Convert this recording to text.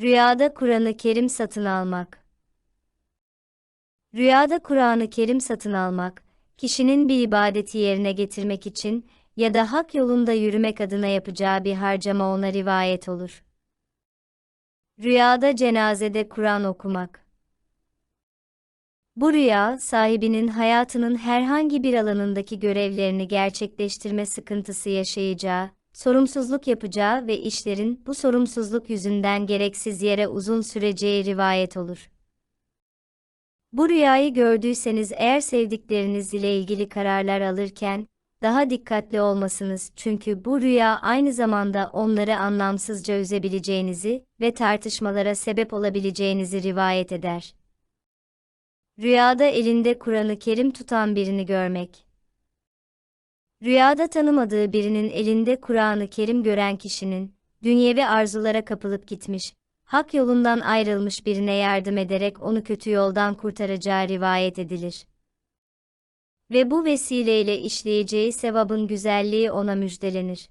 Rüyada Kur'an-ı Kerim satın almak. Rüyada Kur'an-ı Kerim satın almak, kişinin bir ibadeti yerine getirmek için ya da hak yolunda yürümek adına yapacağı bir harcama ona rivayet olur. Rüyada cenazede Kur'an okumak. Bu rüya, sahibinin hayatının herhangi bir alanındaki görevlerini gerçekleştirme sıkıntısı yaşayacağı, sorumsuzluk yapacağı ve işlerin bu sorumsuzluk yüzünden gereksiz yere uzun süreceği rivayet olur. Bu rüyayı gördüyseniz eğer sevdikleriniz ile ilgili kararlar alırken, daha dikkatli olmasınız çünkü bu rüya aynı zamanda onları anlamsızca üzebileceğinizi ve tartışmalara sebep olabileceğinizi rivayet eder. Rüyada elinde Kur'an-ı Kerim tutan birini görmek. Rüyada tanımadığı birinin elinde Kur'an-ı Kerim gören kişinin, dünyevi arzulara kapılıp gitmiş, hak yolundan ayrılmış birine yardım ederek onu kötü yoldan kurtaracağı rivayet edilir. Ve bu vesileyle işleyeceği sevabın güzelliği ona müjdelenir.